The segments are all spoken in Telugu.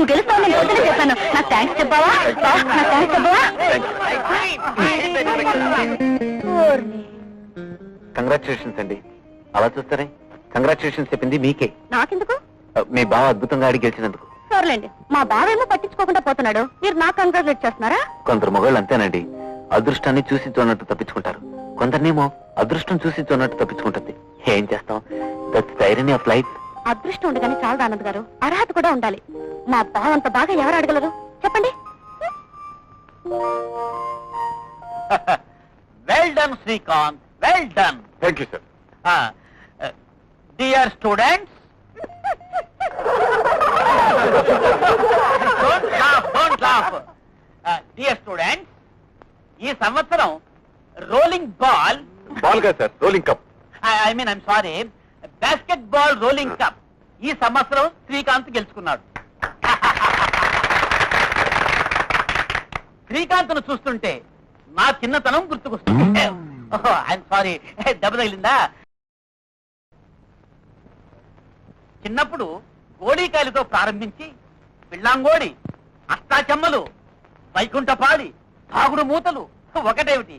నువ్వు గెలుస్తావు నేను పొద్దున చెప్పాను. నాకు థ్యాంక్స్ చెప్పావా? బా, నాకు థ్యాంక్స్ చెప్పావా? ఓర్ని. కంగ్రాచులేషన్స్ అండి. అలా చూస్తారే? కంగ్రాచులేషన్స్ చెప్పింది మీకే. నాకెందుకు? మీ బావ అద్భుతంగా ఆడి గెలిచినందుకు. సర్లేండి. మా బావేమో పట్టించుకోకుండా పోతున్నాడు. మీరు నాకు కంగ్రాచులేట్ చేస్తున్నారా? కొందరు మొగళ్ళు అంతేనండి. అదృష్టాన్ని చూసి చూడనట్టు తప్పించుకుంటారు. కొందరినేమో అదృష్టం చూసి చూడనట్టు తప్పించుకుంటుంది. ఏం చేస్తాం? దట్స్ డైరీ ఆఫ్ లైఫ్ అదృష్టం ఉండగానే చాలదు ఆనంద్ గారు? అర్హత కూడా ఉండాలి. మా బావంత బాగా ఎవరు అడగలరు? చెప్పండి. Well done Srikanth well done thank you sir dear students don't laugh don't laugh dear students ఈ సంవత్సరం rolling ball బాల్గా sir rolling cup I mean I'm sorry basketball rolling cup ఈ సంవత్సరం శ్రీకాంత్ గెలుచుకున్నాడు. శ్రీకాంత్ను చూస్తుంటే నా చిన్నతనం గుర్తుకొస్తుంది. ఐఎమ్ సారీ దెబ్బ తగిలిందా? చిన్నప్పుడు గోళీకాయలతో ప్రారంభించి పిల్లాంగోడి అష్టాచెమ్మలు వైకుంఠపాడి తాగుడు మూతలు ఒకటేమిటి?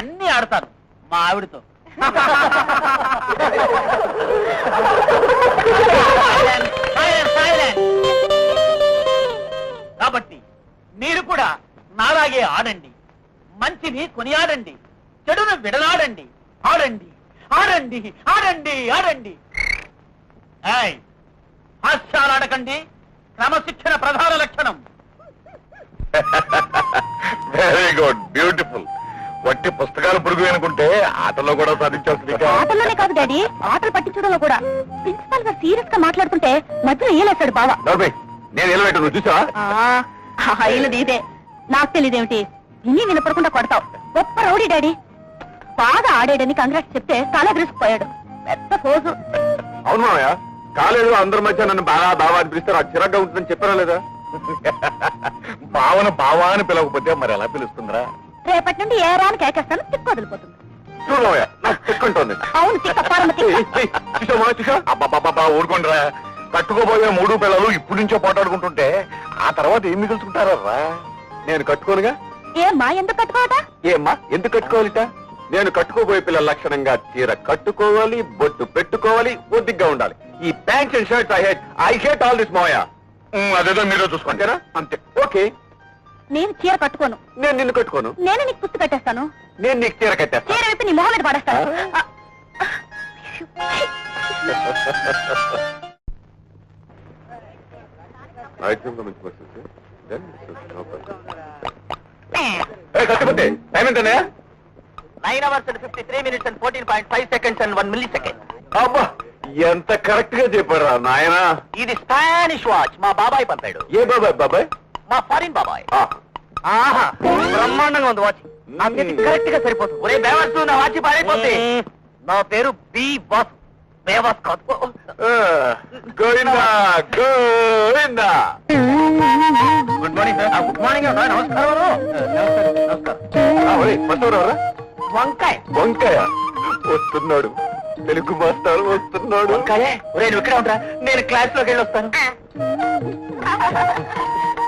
అన్ని ఆడతాను మా ఆవిడతో. కాబట్టి మీరు కూడా నాలాగే ఆడండి. మంచిని కొనియాడండి. చెడును విడనాడండి. ఆడండి. ఆడండి. ఆడండి. ఆడండి. ఏయ్, హాస్యాలు ఆడకండి. క్రమశిక్షణ ప్రధాన లక్షణం. వెరీ గుడ్ బ్యూటిఫుల్ వట్టి పుస్తకాలు పురుగు అనుకుంటే ఆటలో కూడా సాధించాల్సింది ఆటల్లోనే కాదు డాడీ ఆటలు పట్టించడంలో కూడా. ప్రిన్సిపాల్ గారు సీరియస్గా మాట్లాడుతుంటే మధ్యలో ఏలేస్తాడు బావ. నేను నువ్వు చూసావా? అయినది ఇదే. నాకు తెలియదేమిటి? విని వినపడకుండా కొడతావు. గొప్ప రౌడీ డాడీ. బాగా ఆడాడని కంగ్రాట్స్ చెప్తే తల విరుసుకుపోయాడు పెద్ద ఫోజు అవును మామయ్య కాలేజీలో అందరి మధ్య నన్ను బాగా బావా అని పిలుస్తారు ఆ చిరగ్గా ఉంటుందని చెప్పారా లేదా? భావన బావా అని పిలవకపోతే మరి ఎలా పిలుస్తుందిరా? రేపటి నుండి ఏ రాని కేకేస్తాను తిక్కు వదిలిపోతుంది. చూడు మామయ్య నాకు చెక్కుంటోంది అవును తిక్క పరమ తిక్క. చూసామా చూసా అబ్బాబాబా ఊరుకోండిరా. కట్టుకోబోయే మూడు పిల్లలు ఇప్పుడు నుంచో పోటాడుకుంటుంటే ఆ తర్వాత ఏం మిగుల్చుకుంటారా నేను కట్టుకోనుగా? ఏమ్మా ఎందుకు కట్టుకోవట? ఏమ్మా ఎందుకు కట్టుకోవాలిట? నేను కట్టుకోబోయే పిల్లల లక్షణంగా చీర కట్టుకోవాలి బొట్టు పెట్టుకోవాలి ఒద్దిగ్గా ఉండాలి. ఈ pants and shirts I hate I hate all this మోయా అదేదో మీరు చూసుకుంటారా అంతే. ఓకే. నేను చీర కట్టుకోను. నేను నిన్ను కట్టుకోను. నేను నీకు పుస్తు కట్టేస్తాను. నేను నీకు చీర కట్టేస్తా చీర విప్పి నీ మొహం మీద పడేస్తాను. ఆ, కట్టుకుంటే. టైం ఎంతనే? Nine hours and fifty three minutes and fourteen point five seconds and one millisecond అబ్బా ఎంత కరెక్ట్గా చెప్పారా నాయనా? ఇది స్పానిష్ వాచ్ మా బాబాయ్ పంపాడు. ఏ బాబాయ్ బాబాయ్? మా ఫారిన్ బాబాయ్. ఆహా బ్రహ్మాండంగా ఉంది వాచ్. కరెక్ట్గా సరిపోతుంది. ఒరే నా వాచ్ పాడైపోతుంది నా పేరు బి బాస్. బేవాస్ కాదు. Govinda Govinda. Good morning sir. Good morning నమస్కారం. నమస్కారం? వంకాయ. వంకాయ? వస్తున్నాడు. తెలుగు మాస్టర్ వస్తున్నాడు. వంకాయ? ఒరే నువ్వు ఇక్కడే ఉంటా నేను క్లాస్లోకి వెళ్ళి వస్తాను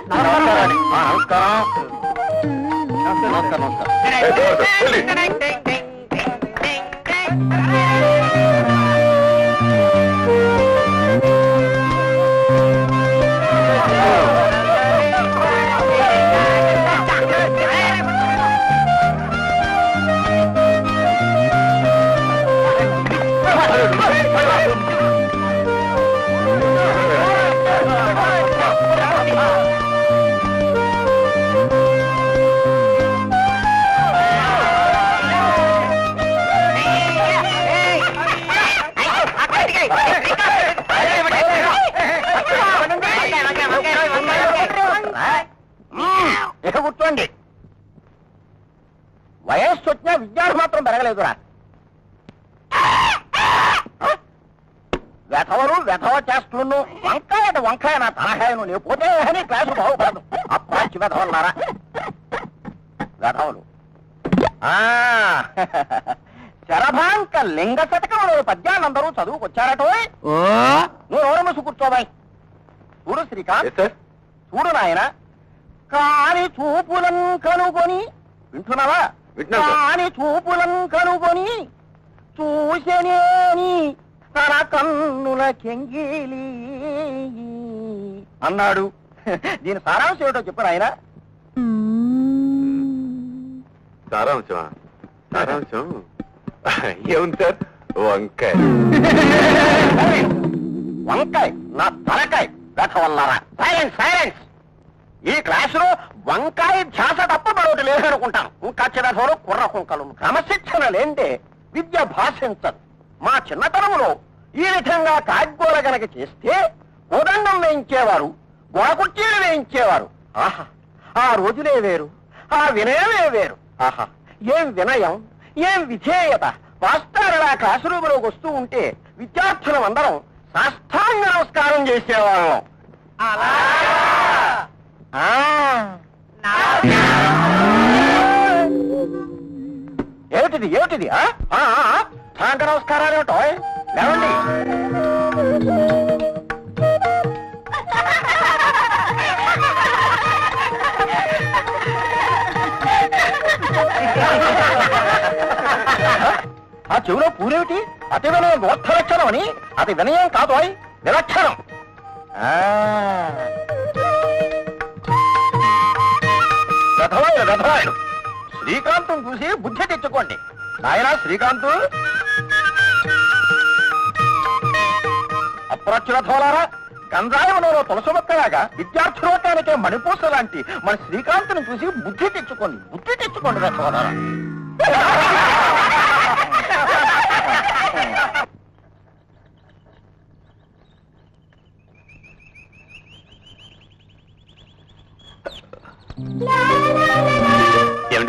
నమస్కారం. అండి. ఆ, నమస్కారం. నమస్కారం. నమస్కారం. కూర్చోండి వయస్సు వచ్చినా విజ్ఞానం మాత్రం పెరగలేదురా వెధవరు వెధవ చేస్తున్నాను వంకాయ అంటే వంకాయ నా తలకాయను నేను పోతే అని క్లాసు బాగుపడదు. అప్రాచి వెధవన్నారా వెధవలు. ఆ, శరభాంక లింగ శతకంలో పద్యాలందరూ చదువుకొచ్చారటో? నువ్వు ఎవరు మూసి కూర్చోబాయ్? చూడు శ్రీకాంత్. చూడు నాయన. కాని చూపులం కనుగొని వింటున్నావా. కాని చూపులం కనుగొని చూసనేని తన కన్నుల కెంగిలి. అన్నాడు. దీని సారాంశం ఏమిటో చెప్పు నాయన. సారాంశమా? సారాంశం? ఏముంది సార్? వంకాయ. వంకాయ్ నా తలకాయ్. వల్లారా సైలెన్స్ సైలెన్స్ ఈ క్లాసులో వంకాయ ధ్యాస తప్ప మరొకటి లేదనుకుంటాను. ఇంకా చిరసోలు కుర్ర కుంకలు. క్రమశిక్షణ లేంటే విద్య భాషించదు. మా చిన్నతనంలో ఈ విధంగా కాగ్గోల గనక చేస్తే ఉదండం వేయించేవారు గోడకుర్చీలు వేయించేవారు. ఆహా ఆ రోజులే వేరు ఆ వినయమే వేరు. ఆహా ఏం వినయం ఏం విధేయత. మాస్టర్ ఆ క్లాస్ రూమ్లోకి వస్తూ ఉంటే విద్యార్థులం అందరం సాష్టాంగ నమస్కారం చేసేవాళ్ళం. అలా ఏమిటిది ఏమిటిది? ఆ? నమస్కారాలు ఏమిటో లేవండి. ఆ చెవిలో పూరేమిటి అతి వినయం గోత్ర లక్షణం అని అతి వినయం కాదు అయ్ విలక్షణం. ఆ. రథరాయుడు శ్రీకాంతం చూసి బుద్ధి తెచ్చుకోండి. నాయనా శ్రీకాంతు. అప్రచురథోలారా గంజాయవనంలో తులసి మొక్కలాగా విద్యార్థులోకానికే మణిపూస లాంటి మన శ్రీకాంతుని చూసి బుద్ధి తెచ్చుకోండి బుద్ధి తెచ్చుకోండి రథోలారా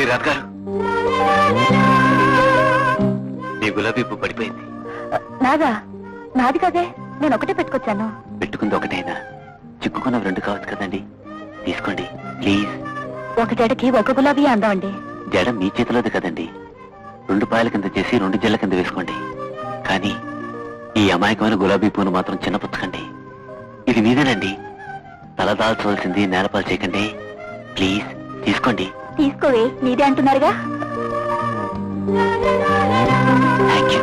ఏమండి రాజు గారు మీ గులాబీ పువ్వు పడిపోయింది. నాదా నాది కదే. నేను ఒకటే పెట్టుకొచ్చాను. పెట్టుకుంది ఒకటైనా. చిక్కుకున్న రెండు కావచ్చు కదండి. తీసుకోండి ప్లీజ్. ఒక జడకి ఒక గులాబీ అందమండి. జడ మీ చేతిలోది కదండి. రెండు పాయల కింద చేసి రెండు జల్ల కింద వేసుకోండి. కానీ ఈ అమాయకమైన గులాబీ పువ్వును మాత్రం చిన్నపుచ్చకండి ఇది మీదేనండి. తల దాల్చవలసింది నేలపాలు చేయకండి. ప్లీజ్ తీసుకోండి. తీసుకోవే నీదే అంటున్నారుగా. Thank you